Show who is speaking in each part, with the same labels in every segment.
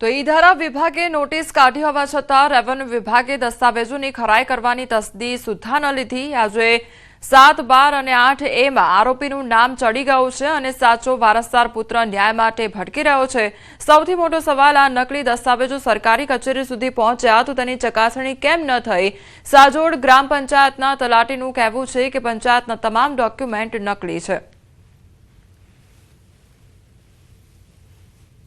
Speaker 1: તો ઈ-ધારા વિભાગે નોટિસ કાઢી હોવા છતાં રેવન્યુ વિભાગે દસ્તાવેજોની ખરાઈ કરવાની તસદી સુદ્ધા ન લીધી. આજે સાત, બાર અને આઠ એમાં આરોપીનું નામ ચડી ગયું છે અને સાચો વારસદાર પુત્ર ન્યાય માટે ભટકી રહ્યો છે. સૌથી મોટો સવાલ આ નકલી દસ્તાવેજો સરકારી કચેરી સુધી પહોંચ્યા તો તેની ચકાસણી કેમ ન થઈ? સાજોડ ગ્રામ પંચાયતના તલાટીનું કહેવું છે કે પંચાયતના તમામ ડોક્યુમેન્ટ નકલી છે.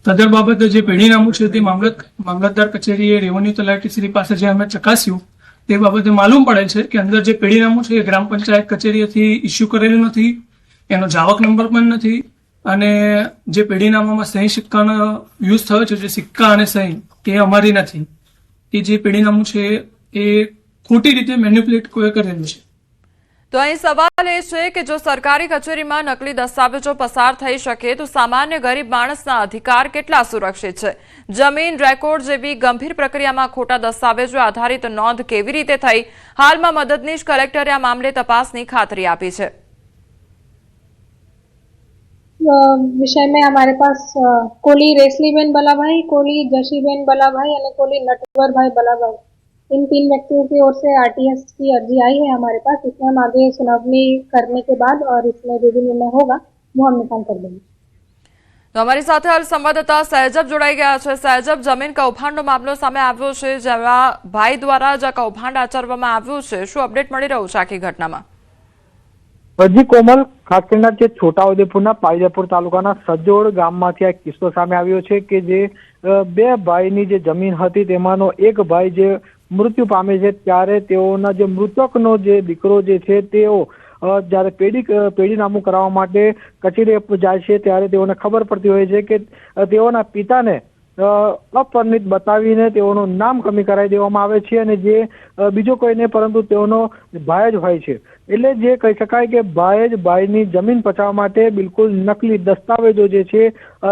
Speaker 2: સદર બાબતે જે પેઢીનામું છે તે મામલત મામલતદાર કચેરીએ રેવન્યુ તલાટીશ્રી પાસે જે અમે ચકાસ્યું, તે બાબતે માલુમ પડે છે કે અંદર જે પેઢીનામું છે એ ગ્રામ પંચાયત કચેરીએથી ઇસ્યુ કરેલું નથી, એનો જાવક નંબર પણ નથી અને જે પેઢીનામામાં સહી સિક્કાનો યુઝ થયો છે, જે સિક્કા અને સહી, તે અમારી નથી. એ જે પેઢીનામું છે એ ખોટી રીતે મેન્યુપ્યુલેટ કોઈ કરેલું છે.
Speaker 1: તો અહીં સવાલ એ છે કે જો સરકારી કચેરીમાં નકલી દસ્તાવેજો પસાર થઈ શકે, તો સામાન્ય ગરીબ માણસના અધિકાર કેટલા સુરક્ષિત છે? જમીન, રેકોર્ડ જેવી ગંભીર પ્રક્રિયામાં ખોટા દસ્તાવેજો આધારિત નોંધ કેવી રીતે થઈ? હાલમાં મદદનીશ કલેક્ટરે આ મામલે તપાસની ખાતરી આપી છે.
Speaker 3: વિષય મેં પાસ કોલી રેસલીબેન બલાભાઈ કોલી જશીબેન બલાભાઈ અને કોલી નટવરભાઈ બલાભાઈ. इन तीन व्यक्तियों की ओर से आरटीएस की अर्जी आई है हमारे पास इसमें हम आगे सुनवाई करने के बाद और इसमें जो भी निर्णय होगा वो हम निकाल कर देंगे
Speaker 1: તો અમારી સાથે હાલ સંવાદદાતા સહેજબ જોડાઈ ગયા છે સહેજબ જમીન કૌભાંડનો મામલો સામે આવ્યો છે જેમાં ભાઈ દ્વારા જ આ કૌભાંડ આચરવામાં આવ્યું છે શું અપડેટ મળી રહ્યું છે આખી ઘટનામાં
Speaker 4: જી કોમલ ખાસ કરીને જે છોટાઉદેપુરના પાઈજાપુર તાલુકાના સજોડ ગામમાંથી આ એક કિસ્સો સામે આવ્યો છે કે જે અ, બે ભાઈની જે જમીન હતી તેમાંનો એક ભાઈ જે મૃત્યુ પામે છે, ત્યારે તેઓના જે મૃતકનો જે દીકરો જે છે, તેઓ જ્યારે પેઢી પેઢીનામું કરાવવા માટે કચેરી જાય છે, ત્યારે તેઓને ખબર પડતી હોય છે કે તેઓના પિતાને અપરિણિત બતાવીને તેઓનું નામ કમી કરાવી દેવામાં આવે છે અને જે બીજો કોઈ નહીં, પરંતુ તેઓનો ભાઈ જ હોય છે. એટલે જે કહી શકાય કે ભાઈ જ ભાઈની જમીન પચાવવા માટે બિલકુલ નકલી દસ્તાવેજો જે છે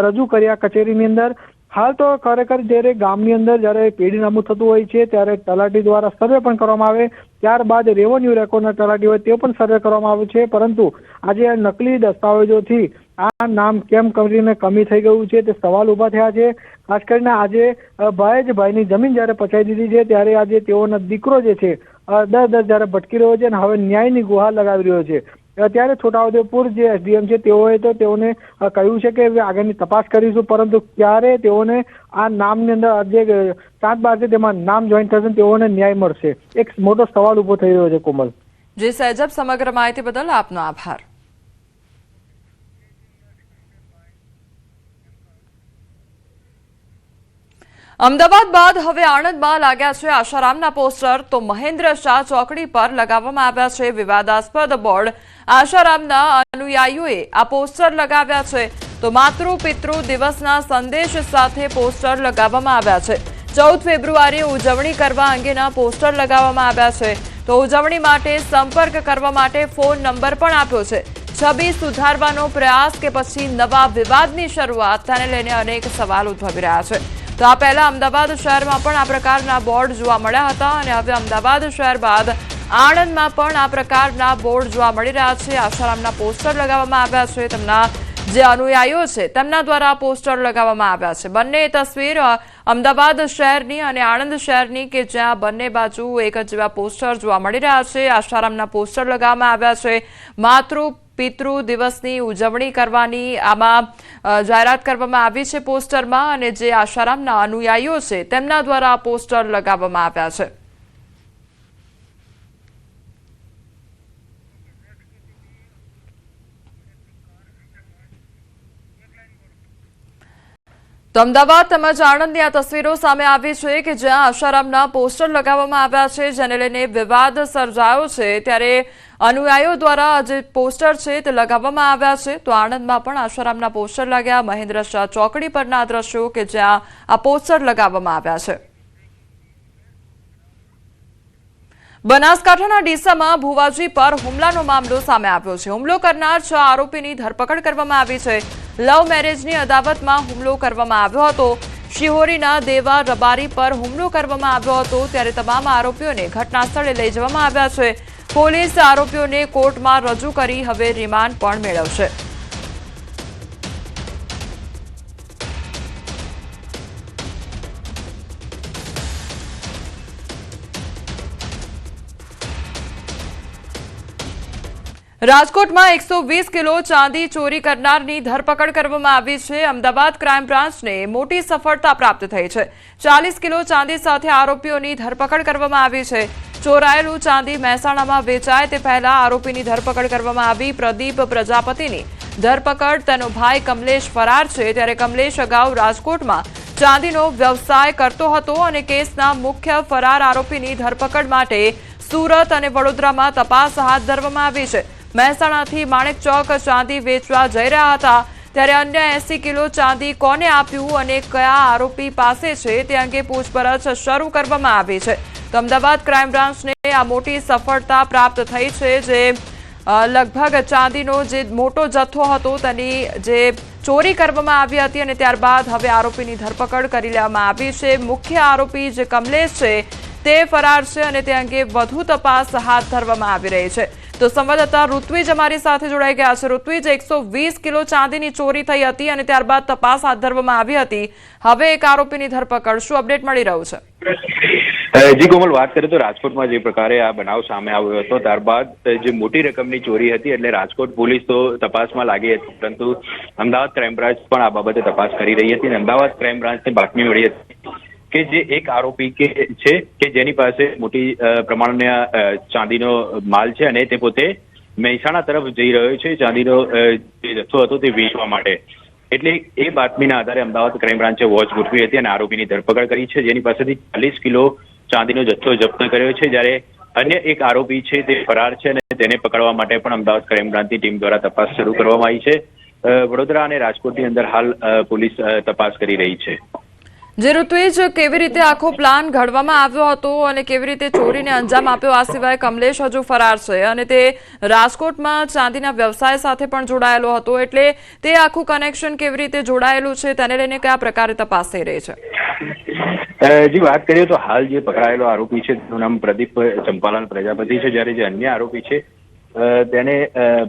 Speaker 4: રજૂ કર્યા કચેરીની અંદર. હાલ તો ખરેખર જ્યારે ગામની અંદર જ્યારે પેઢીનામું થતું હોય છે, ત્યારે તલાટી દ્વારા સર્વે પણ કરવામાં આવે. ત્યારબાદ રેવન્યુ રેકોર્ડના તલાટી હોય તે પણ સર્વે કરવામાં આવે છે. પરંતુ આજે આ નકલી દસ્તાવેજોથી આ નામ કેમ કરીને કમી થઈ ગયું છે તે સવાલ ઊભા થયા છે. ખાસ કરીને આજે ભાઈ જમીન જ્યારે પચાવી દીધી છે, ત્યારે આજે તેઓનો દીકરો જે છે દર દર જ્યારે ભટકી રહ્યો છે અને હવે ન્યાયની ગુહાર લગાવી રહ્યો છે. ત્યારે છોટાઉદેપુર જે એસડીએમ છે, તેઓએ તો તેઓને કહ્યું છે કે આગળની તપાસ કરીશું, પરંતુ ક્યારે તેઓને આ નામની અંદર જે સાત બાર છે, તેમાં નામ જોઈન થશે તેઓને ન્યાય મળશે. એક મોટો સવાલ ઊભો થઈ રહ્યો છે, કોમલ.
Speaker 1: જે સહેજબ સમગ્ર માહિતી બદલ આપનો આભાર. અમદાવાદ બાદ હવે આણંદમાં લાગ્યા છે આશારામના પોસ્ટર. તો મહેન્દ્ર શાહ ચોકડી પર લગાવવામાં આવ્યા છે વિવાદાસ્પદ બોર્ડ. આશારામના અનુયાયીઓએ આ પોસ્ટર લગાવ્યા છે. તો માતૃ પિતૃ દિવસના સંદેશ સાથે પોસ્ટર લગાવવામાં આવ્યા છે. ચૌદ ફેબ્રુઆરીએ ઉજવણી કરવા અંગેના પોસ્ટર લગાવવામાં આવ્યા છે. તો ઉજવણી માટે સંપર્ક કરવા માટે ફોન નંબર પણ આપ્યો છે. છબી સુધારવાનો પ્રયાસ કે પછી નવા વિવાદની શરૂઆત, તેને લઈને અનેક સવાલ ઉદ્ભવી રહ્યા છે. તો આ પહેલા અમદાવાદ શહેરમાં પણ આ પ્રકારના બોર્ડ જોવા મળ્યા હતા અને હવે અમદાવાદ શહેર બાદ આણંદમાં પણ આ પ્રકારના બોર્ડ જોવા મળી રહ્યા છે. આશારામના પોસ્ટર લગાવવામાં આવ્યા છે. તેમના જે અનુયાયીઓ છે, તેમના દ્વારા પોસ્ટર લગાવવામાં આવ્યા છે. બંને તસવીર અમદાવાદ શહેરની અને આણંદ શહેરની કે જ્યાં બંને બાજુ એક જ જેવા પોસ્ટર જોવા મળી રહ્યા છે. આશારામના પોસ્ટર લગાવવામાં આવ્યા છે. માતૃ પિતૃ દિવસની ઉજવણી કરવાની આમાં જાહેરાત કરવામાં આવી છે પોસ્ટરમાં અને જે આશારામના અનુયાયીઓ છે તેમના દ્વારા પોસ્ટર લગાવવામાં આવ્યા છે. તો અમદાવાદ તેમજ આણંદની આ તસવીરો સામે આવી છે કે જ્યાં આશારામના પોસ્ટર લગાવવામાં આવ્યા છે, જેને લઈને વિવાદ સર્જાયો છે. ત્યારે અનુયાયીઓ દ્વારા જે પોસ્ટર છે તે લગાવવામાં આવ્યા છે. તો આણંદમાં પણ આશારામના પોસ્ટર લાગ્યા. મહેન્દ્ર શાહ ચોકડી પરના દ્રશ્યો કે જ્યાં આ પોસ્ટર લગાવવામાં આવ્યા છે. બનાસકાંઠાના ડીસામાં ભુવાજી પર હુમલાનો મામલો સામે આવ્યો છે. હુમલો કરનાર છ આરોપીની ધરપકડ કરવામાં આવી છે. લવ મેરેજની અદાવતમાં હુમલો કરવામાં આવ્યો હતો. શિહોરીના દેવા રબારી પર હુમલો કરવામાં આવ્યો હતો. ત્યારે તમામ આરોપીઓને ઘટના સ્થળે લઈ જવામાં આવ્યા છે. પોલીસ આરોપીઓને કોર્ટમાં રજૂ કરી હવે રિમાન્ડ પણ મેળવશે. રાજકોટમાં એકસો વીસ કિલો ચાંદી ચોરી કરનારની ધરપકડ કરવામાં આવી છે. અમદાવાદ ક્રાઇમ બ્રાન્ચને મોટી સફળતા પ્રાપ્ત થઈ છે. ચાલીસ કિલો ચાંદી સાથે આરોપીઓની ધરપકડ કરવામાં આવી છે. ચોરાયેલું ચાંદી મહેસાણામાં વેચાય તે પહેલા આરોપીની ધરપકડ કરવામાં આવી. પ્રદીપ પ્રજાપતિની ધરપકડ. તેનો ભાઈ કમલેશ ફરાર છે. ત્યારે કમલેશ અગાઉ રાજકોટમાં ચાંદીનો વ્યવસાય કરતો હતો અને કેસના મુખ્ય ફરાર આરોપીની ધરપકડ માટે સુરત અને વડોદરામાં તપાસ હાથ ધરવામાં આવી છે. મહેસાણાથી માણેક ચોક ચાંદી વેચવા જઈ રહ્યા હતા. ત્યારે અન્ય એસી કિલો ચાંદી કોને આપ્યું અને કયા આરોપી પાસે છે તે અંગે પૂછપરછ શરૂ કરવામાં આવી છે. તો અમદાવાદ ક્રાઇમ બ્રાન્ચને આ મોટી સફળતા પ્રાપ્ત થઈ છે જે લગભગ ચાંદીનો જે મોટો જથ્થો હતો તેની જે ચોરી કરવામાં આવી હતી અને ત્યારબાદ હવે આરોપીની ધરપકડ કરી લેવામાં આવી છે. મુખ્ય આરોપી જે કમલેશ છે તે ફરાર છે અને તે અંગે વધુ તપાસ હાથ ધરવામાં આવી રહી છે. તો સંવાદદાતા ઋત્વિજ અમારી સાથે જોડાઈ ગયા છે. ઋત્વિજ, એકસો કિલો ચાંદીની ચોરી થઈ હતી અને ત્યારબાદ તપાસ હાથ ધરવામાં આવી હતી. હવે એક આરોપીની ધરપકડ. શું અપડેટ મળી રહ્યું છે?
Speaker 5: જી કોમલ વાત કરીએ તો રાજકોટમાં જે પ્રકારે આ બનાવ સામે આવ્યો હતો ત્યારબાદ જે મોટી રકમની ચોરી હતી એટલે રાજકોટ પોલીસ તો તપાસમાં લાગી હતી, પરંતુ અમદાવાદ ક્રાઇમ બ્રાન્ચ પણ આ બાબતે તપાસ કરી રહી હતી અને અમદાવાદ ક્રાઇમ બ્રાન્ચને બાતમી મળી હતી કે જે એક આરોપી કે છે કે જેની પાસે મોટી પ્રમાણના ચાંદીનો માલ છે અને તે પોતે મહેસાણા તરફ જઈ રહ્યો છે, ચાંદીનો જે જથ્થો હતો તે વેચવા માટે. એટલે એ બાતમીના આધારે અમદાવાદ ક્રાઇમ બ્રાન્ચે વોચ ગોઠવી હતી અને આરોપીની ધરપકડ કરી છે. જેની પાસેથી ચાલીસ કિલો ચાંદીનો જથ્થો જપ્ત કર્યો છે જ્યારે અન્ય એક આરોપી છે તે ફરાર છે અને તેને પકડવા માટે પણ અમદાવાદ ક્રાઇમ બ્રાન્ચની ટીમ દ્વારા તપાસ શરૂ કરવામાં આવી છે. વડોદરા અને રાજકોટની અંદર હાલ પોલીસ તપાસ કરી રહી છે.
Speaker 1: જે ઋત્વિજ કેવી રીતે આખો પ્લાન ઘડવામાં આવ્યો હતો અને કેવી રીતે ચોરીને અંજામ આપ્યો, આ સિવાય કમલેશ હજુ ફરાર છે અને તે રાજકોટમાં ચાંદીના વ્યવસાય સાથે પણ જોડાયેલો હતો એટલે તે આખું કનેક્શન કેવી રીતે જોડાયેલું છે, તેને લઈને કયા પ્રકારે તપાસ થઈ રહી છે?
Speaker 5: જી, વાત કરીએ તો હાલ જે પકડાયેલો આરોપી છે, તેનું નામ પ્રદીપ ચંપાલાલ પ્રજાપતિ છે. જ્યારે જે અન્ય આરોપી છે તેને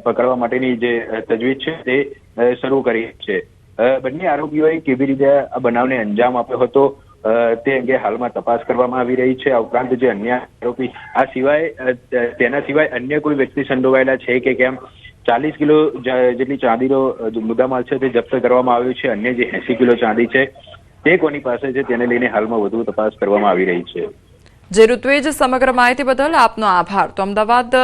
Speaker 5: પકડવા માટેની જે તજવીજ છે, તે શરૂ કરી છે. બંને આરોપીઓએ કેવી રીતે આ બનાવને અંજામ આપ્યો હતો તે અંગે હાલમાં તપાસ કરવામાં આવી રહી છે. આ ઉપરાંત જે અન્ય આરોપી, આ સિવાય તેના સિવાય અન્ય કોઈ વ્યક્તિ સંડોવાયેલા છે કે કેમ? ચાલીસ કિલો જેટલી ચાંદીનો મુદ્દામાલ છે, તે જપ્ત કરવામાં આવ્યો છે. અન્ય જે એસી કિલો ચાંદી છે તે કોની પાસે છે તેને લઈને હાલમાં વધુ તપાસ કરવામાં આવી રહી છે.
Speaker 1: જે ઋત્વિજ સમગ્ર માહિતી બદલ આપનો આભાર. તો અમદાવાદ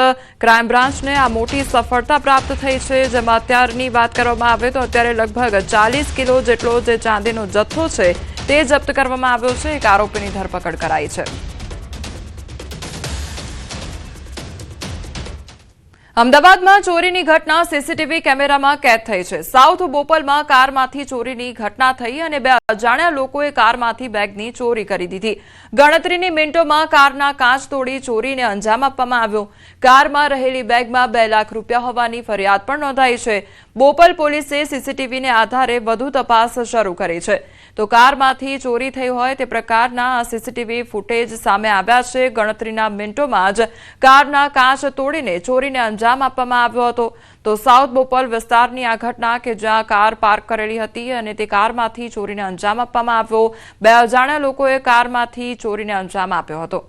Speaker 1: ક્રાઇમ બ્રાન્ચને આ મોટી સફળતા પ્રાપ્ત થઈ છે, જેમાં અત્યારની વાત કરવામાં આવે તો અત્યારે લગભગ ચાલીસ કિલો જેટલો જે ચાંદીનો જથ્થો છે, તે જપ્ત કરવામાં આવ્યો છે. એક આરોપીની ધરપકડ કરાઈ છે. અમદાવાદમાં ચોરીની ઘટના સીસીટીવી કેમેરામાં કેદ થઈ છે. સાઉથ બોપલમાં કારમાંથી ચોરીની ઘટના થઈ અને બે અજાણ્યા લોકોએ કારમાંથી બેગની ચોરી કરી દીધી. ગણતરીની મિનિટોમાં કારના કાચ તોડી ચોરીને અંજામ આપવામાં આવ્યો. કારમાં રહેલી બેગમાં બે લાખ રૂપિયા હોવાની ફરિયાદ પણ નોંધાઈ છે. બોપલ પોલીસે સીસીટીવીને આધારે વધુ તપાસ શરૂ કરી છે. તો કારમાંથી ચોરી થઈ હોય તે પ્રકારના સીસીટીવી ફૂટેજ સામે આવ્યા છે. ગણતરીના મિનિટોમાં જ કારના કાચ તોડીને ચોરીને અંજામ આપવામાં આવ્યો હતો. તો સાઉથ બોપલ વિસ્તારની આ ઘટના કે જ્યાં કાર પાર્ક કરેલી હતી અને તે કારમાંથી ચોરીને અંજામ આપવામાં આવ્યો. બે અજાણ્યા લોકોએ કારમાંથી ચોરીને અંજામ આપ્યો હતો.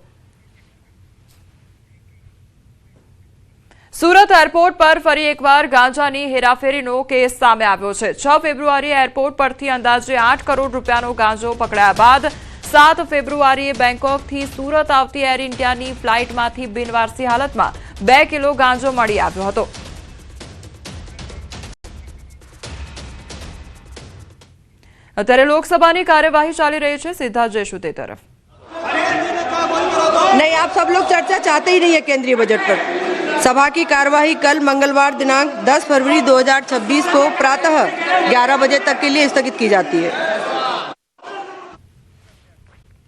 Speaker 1: સુરત એરપોર્ટ પર ફરી એકવાર ગાંજાની હેરાફેરીનો કેસ સામે આવ્યો છે. છ ફેબ્રુઆરીએ એરપોર્ટ પરથી અંદાજે આઠ કરોડ રૂપિયાનો ગાંજો પકડાયા બાદ સાત ફેબ્રુઆરીએ બેંકોકથી સુરત આવતી એર ઇન્ડિયાની ફ્લાઇટમાંથી બિનવારસી હાલતમાં બે કિલો ગાંજો મળી આવ્યો હતો. અત્યારે લોકસભાની કાર્યવાહી ચાલી રહી છે. સીધા જઈશું તે તરફ.
Speaker 6: નહીં, આપ સબ લોગ ચર્ચા ચાહતે હી નહીં કેન્દ્રીય બજેટ પર. सभा की कार्यवाही कल मंगलवार दिनांक 10 फरवरी 2026 को प्रातः 11 बजे तक के लिए स्थगित की जाती है